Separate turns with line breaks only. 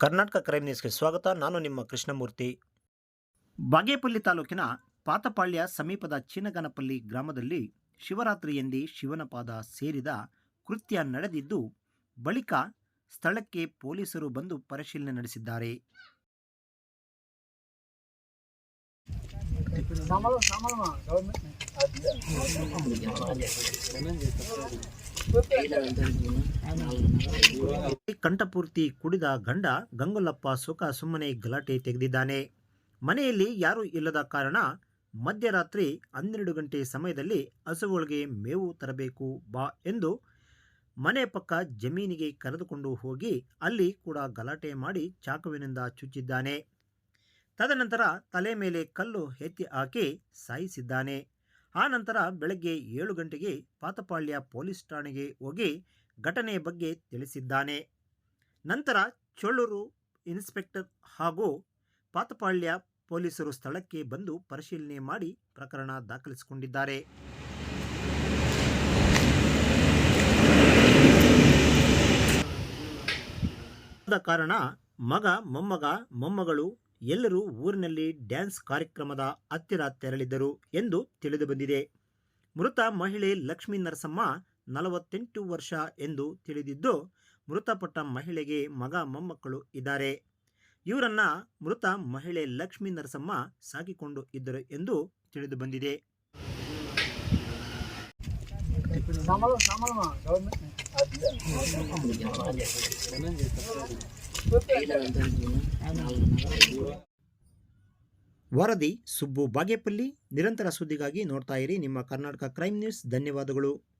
Karnataka crime ನ್ಯೂಸ್ಗೆ ಸ್ವಾಗತ. ನಾನು ನಿಮ್ಮ ಕೃಷ್ಣಮೂರ್ತಿ. ಬಾಗೇಪಲ್ಲಿ ತಾಲೂಕಿನ ಪಾತಪಾಳ್ಯ ಸಮೀಪದ ಚಿನ್ನಗನಪಲ್ಲಿ ಗ್ರಾಮದಲ್ಲಿ ಶಿವರಾತ್ರಿ ಎಂದೇ ಶಿವನ ಪಾದ ಸೇರಿದ ಕೃತ್ಯ ನಡೆದಿದ್ದು, ಬಳಿಕ ಸ್ಥಳಕ್ಕೆ ಪೊಲೀಸರು ಬಂದು ಪರಿಶೀಲನೆ ನಡೆಸಿದ್ದಾರೆ. ಕಂಠಪೂರ್ತಿ ಕುಡಿದ ಗಂಡ ಗಂಗುಲಪ್ಪ ಸುಖ ಸುಮ್ಮನೆ ಗಲಾಟೆ ತೆಗೆದಿದ್ದಾನೆ. ಮನೆಯಲ್ಲಿ ಯಾರೂ ಇಲ್ಲದ ಕಾರಣ ಮಧ್ಯರಾತ್ರಿ ಹನ್ನೆರಡು ಗಂಟೆ ಸಮಯದಲ್ಲಿ ಹಸುಗಳಿಗೆ ಮೇವು ತರಬೇಕು ಬಾ ಎಂದು ಮನೆ ಪಕ್ಕ ಜಮೀನಿಗೆ ಕರೆದುಕೊಂಡು ಹೋಗಿ ಅಲ್ಲಿ ಕೂಡ ಗಲಾಟೆ ಮಾಡಿ ಚಾಕುವಿನಿಂದ ಚುಚ್ಚಿದ್ದಾನೆ. ತದನಂತರ ತಲೆ ಮೇಲೆ ಕಲ್ಲು ಎತ್ತಿ ಹಾಕಿ ಸಾಯಿಸಿದ್ದಾನೆ. ಆ ನಂತರ ಬೆಳಗ್ಗೆ ಏಳು ಗಂಟೆಗೆ ಪಾತಪಾಳ್ಯ ಪೊಲೀಸ್ ಠಾಣೆಗೆ ಹೋಗಿ ಘಟನೆ ಬಗ್ಗೆ ತಿಳಿಸಿದ್ದಾನೆ. ನಂತರ ಚೊಳ್ಳೂರು ಇನ್ಸ್ಪೆಕ್ಟರ್ ಹಾಗೂ ಪಾತಪಾಳ್ಯ ಪೊಲೀಸರು ಸ್ಥಳಕ್ಕೆ ಬಂದು ಪರಿಶೀಲನೆ ಮಾಡಿ ಪ್ರಕರಣ ದಾಖಲಿಸಿಕೊಂಡಿದ್ದಾರೆ. ಕಾರಣ ಮಗ, ಮೊಮ್ಮಗ, ಮೊಮ್ಮಗಳು ಎಲ್ಲರೂ ಊರಿನಲ್ಲಿ ಡ್ಯಾನ್ಸ್ ಕಾರ್ಯಕ್ರಮದ ಹತ್ತಿರ ತೆರಳಿದ್ದರು ಎಂದು ತಿಳಿದು ಬಂದಿದೆ ಮೃತ ಮಹಿಳೆ ಲಕ್ಷ್ಮೀ ನರಸಮ್ಮ ನಲವತ್ತೆಂಟು ವರ್ಷ ಎಂದು ತಿಳಿದಿದ್ದು, ಮೃತಪಟ್ಟ ಮಹಿಳೆಗೆ ಮಗ ಮೊಮ್ಮಕ್ಕಳು ಇದ್ದಾರೆ. ಇವರನ್ನ ಮೃತ ಮಹಿಳೆ ಲಕ್ಷ್ಮೀ ನರಸಮ್ಮ ಸಾಕಿಕೊಂಡು ಇದ್ದರು ಎಂದು ತಿಳಿದು ಬಂದಿದೆ ವರದಿ ಸುಬ್ಬು ಬಾಗೇಪಲ್ಲಿ. ನಿರಂತರ ಸುದ್ದಿಗಾಗಿ ನೋಡ್ತಾ ಇರಿ. ನಿಮ್ಮ ಕರ್ನಾಟಕ ಕ್ರೈಮ್ ನ್ಯೂಸ್. ಧನ್ಯವಾದಗಳು.